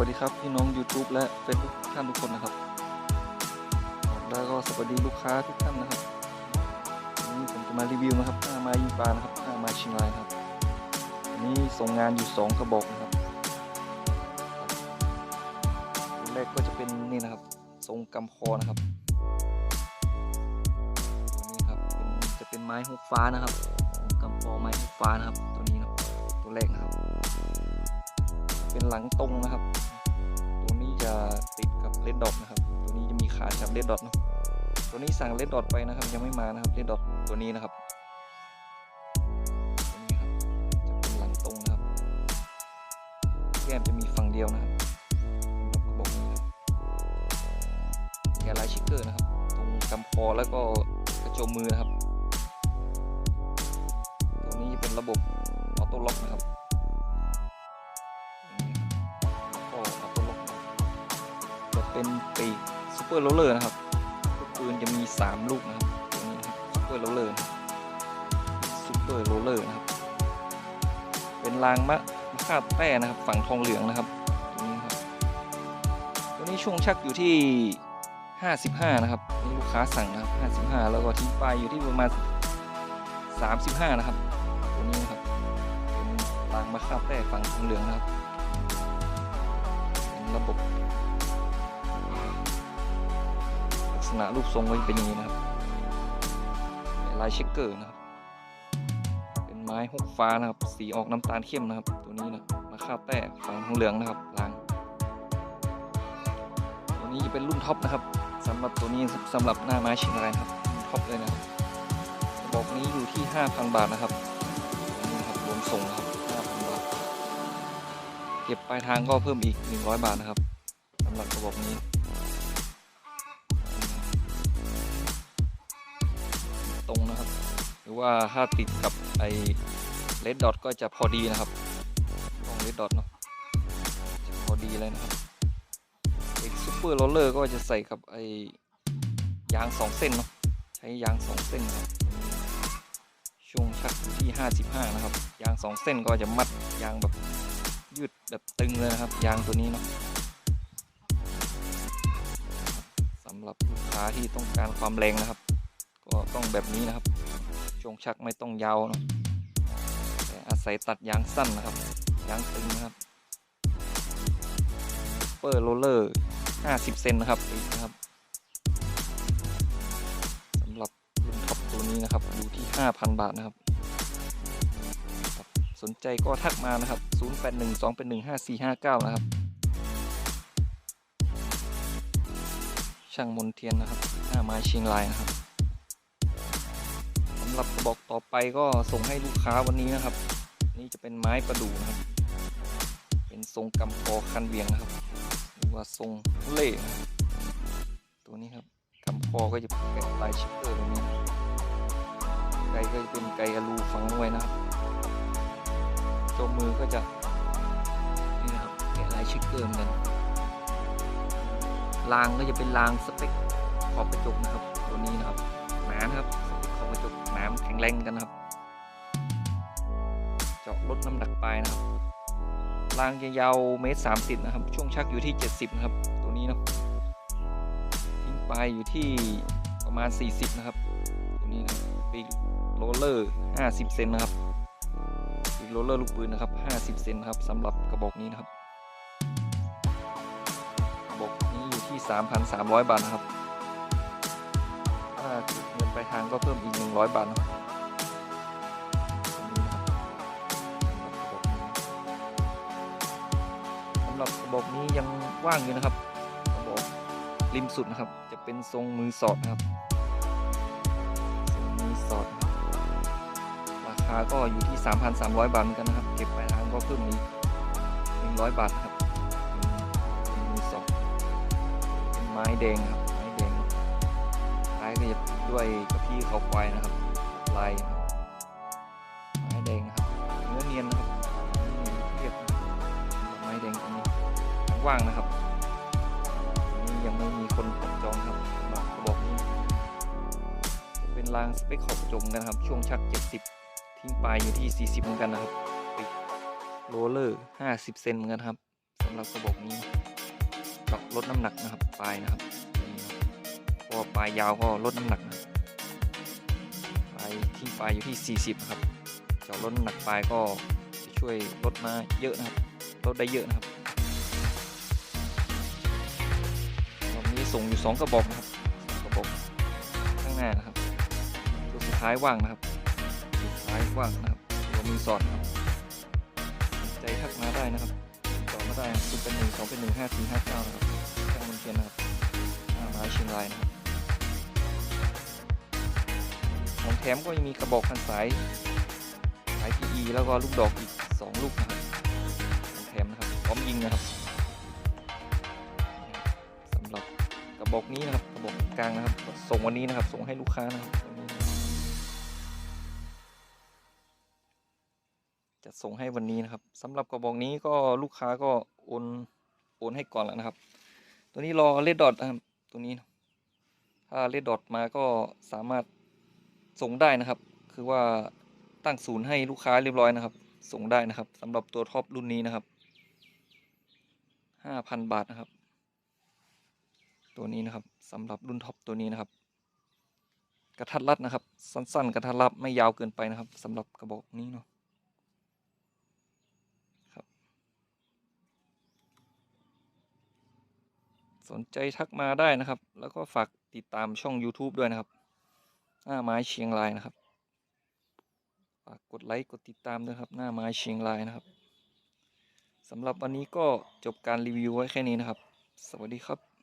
วัสดีครับพี่น้อง YouTube และ Facebook ทุกท่านทุกคนนะครับ แล้วก็สวัสดีลูกค้าทุกท่านนะครับวันนี้ผมจะมารีวิวนะครับหน้าไม้ยิงปลานะครับหน้าไม้ชิงรายนะครับอันนี้ส่งงานอยู่สองกระบอกนะครับตัวแรกก็จะเป็นนี่นะครับ ทรงกำคอนะครับตัวนี้ครับเป็นจะเป็นไม้ฮกฟ้านะครับกำคอไม้ฮกฟ้านะครับตัวนี้นะครับตัวแรกนะครับเป็นหลังตรงนะครับ ติดกับเลดดอทนะครับ ตัวนี้จะมีขาจับเลดดอทเนาะตัวนี้สั่งเลดดอทไปนะครับ ยังไม่มานะครับเลดดอทตัวนี้นะครับตัวนี้ครับจะเป็นหลังตรงนะครับแก้มจะมีฝั่งเดียวนะครับรับกระบอกนี้ครับแกลายชิกเกอร์นะครับ ตรงกำคอแล้วก็กระโจมมือนะครับ ตัวนี้จะเป็นระบบออโต้ล็อกนะครับ เป็นปีกซูเปอร์โรลเลอร์นะครับลูกปืนจะมี 3 ลูกนะครับตัวนี้นะครับซูเปอร์โรลเลอร์ซูเปอร์โรลเลอร์นะครับ เป็นรางมะมะคาแต้นะครับ ฝั่งทองเหลืองนะครับตัวนี้ครับตัวนี้ช่วงชักอยู่ที่ 55 นะครับนี่ลูกค้าสั่งนะครับ 55 แล้วก็ทิ้งไปอยู่ที่ประมาณ 35 นะครับตัวนี้นะครับเป็นรางมะคาแต้ฝั่งทองเหลืองนะครับ เป็นระบบ ณะรูปทรงก็จะเป็นอย่างนี้นะครับลายเช็คเกอร์นะครับ เป็นไม้ฮกฟ้านะครับ สีออกน้ำตาลเข้มนะครับ ตัวนี้นะมาคาบแต้ฝั่งทองเหลืองนะครับลางตัวนี้จะเป็นรุ่นท็อปนะครับสำหรับตัวนี้สำหรับหน้าไม้ชิงไรนะครับท็อปเลยนะครับระบอกนี้อยู่ที่ 5,000 บาทนะครับนี้นะครับรวมส่งนะครับ5,000บาทเก็บปลายทางก็เพิ่มอีก 100 บาทนะครับสำหรับระบบนี้ ว่าถ้าติดกับไอเลดดอทก็จะพอดีนะครับตรงเลดดอทเนาะจะพอดีเลยนะครับเอกซูเปอร์โรลเลอร์ก็จะใส่กับไอยาง2เส้นเนาะใช้ยาง2เส้นนะครับช่วงชักที่ 55 นะครับ ยาง2เส้นก็จะมัดยางแบบยืดแบบตึงเลยนะครับ ยางตัวนี้เนาะสำหรับลูกค้าที่ต้องการความแรงนะครับ ก็ต้องแบบนี้นะครับ ช่วงชักไม่ต้องยาวเนาะแต่อาศัยตัดยางสั้นนะครับยางตึงนะครับเปอร์โรลเลอร์ 50 เซนนะครับอีกนะครับสำหรับรุ่นท็อปตัวนี้นะครับอยู่ที่ 5,000 บาทนะครับ สนใจก็ทักมานะครับ 0812815459 นะครับ ช่างมนเทียนนะครับ หน้าไม้เชียงรายนะครับ หรับกระบอกต่อไปก็ส่งให้ลูกค้าวันนี้นะครับ นี่จะเป็นไม้ประดู่นะครับ เป็นทรงกำคอคันเบียงนะครับ หรือว่าทรงเล่ตัวนี้ครับกำคอก็จะเป็นลายชิปเปอร์แบบนี้ไกก็จะเป็นไกอลูฝังไว้นะครับโจมือก็จะนี่นะครับแกะลายชิคเกอร์เหมือนกันรางก็จะเป็นรางสเปคขอบกระจกนะครับ ตัวนี้นะครับหนานะครับ งแรงกันนะครับ เจาะลดน้ำหนักปลายนะครับรางยาวเมตรสามสิบนะครับ ช่วงชักอยู่ที่ 70 นะครับ ตัวนี้เนาะทิ้งปลายอยู่ที่ประมาณ 40 นะครับ ตัวนี้นะปีกโรลเลอร์ 50 เซนนะครับอีกโรลเลอร์ลูกปืนนะครับ 50 เซนนะครับสำหรับกระบอกนี้นะครับ กระบอกนี้อยู่ที่ 3,300 บาทนะครับ ถ้าเก็บเงินไปทางก็เพิ่มอีก 100 บาทนะครับ บกระบอกนี้ยังว่างอยู่นะครับกระบอกริมสุดนะครับ จะเป็นทรงมือสอดนะครับทรงมือสอด ราคาก็อยู่ที่ 3,300 บาทเหมือนกันนะครับ เก็บปลายทางก็เพิ่มอีก100 บาทครับมือสองเป็นไม้แดงครับ ไม้แดงท้ายก็จะด้วยกระพี่เขาควายนะครับ ลาย ว่างนะครับนี้ยังไม่มีคนจับจองครับสำหรับกระบอกนี้จะเป็นรางสเปคขอบจมกันนะครับ ช่วงชัก 70 ทิ้งปลายอยู่ที่ 40 เหมือนกันนะครับปิดโรลเลอร์ 50 เซนเหมือนกันครับสำหรับกระบอกนี้เจาะลดน้ำหนักนะครับปลายนะครับพราะว่าปลายยาวก็ลดน้ำหนักนะครับปลายที่ปลายอยู่ที่ 40 ครับจาะลดน้ำหนักปลายก็จะช่วยลดมาเยอะนะครับลดได้เยอะนะครับ ส่งอยู่สองกระบอกนะครับกระบอกข้างหน้านะครับตัวสุดท้ายว่างนะครับตัวสุดท้ายว่างนะครับตัวมือสอดนะครับใจทักมาได้นะครับต่อมาได้คุณเป็นหนึ่งสองเป็นหนึ่งห้าสี่ห้าเก้านะครับช่างมันเทียนนะครับหน้าเชียงรายนะครับของแถมก็ยังมีกระบอกพันสายสาย PE แล้วก็ลูกดอกอีก 2 ลูกนะครับของแถมนะครับพร้อมยิงนะครับ ระบอกนี้นะครับกระบอกกลางนะครับ ส่งวันนี้นะครับ ส่งให้ลูกค้านะครับจะส่งให้วันนี้นะครับสำหรับกระบอกนี้ก็ลูกค้าก็โอนโอนให้ก่อนแล้วนะครับ ตัวนี้รอเลดดอทนะครับตัวนี้นะถ้าเลดดอทมาก็สามารถส่งได้นะครับ คือว่าตั้งศูนย์ให้ลูกค้าเรียบร้อยนะครับ ส่งได้นะครับสำหรับตัวท็อปรุ่นนี้นะครับห้าพันบาทนะครับ ตัวนี้นะครับสำหรับรุ่นท็อปตัวนี้นะครับ กระทัดรัดนะครับ สั้น ๆ กระทัดรัดไม่ยาวเกินไปนะครับสำหรับกระบอกนี้เนาะครับ สนใจทักมาได้นะครับ แล้วก็ฝากติดตามช่อง YouTube ด้วยนะครับ หน้าไม้เชียงรายนะครับฝากกดไลค์กดติดตามด้วยครับ หน้าไม้เชียงรายนะครับสำหรับวันนี้ก็จบการรีวิวไว้แค่นี้นะครับ สวัสดีครับ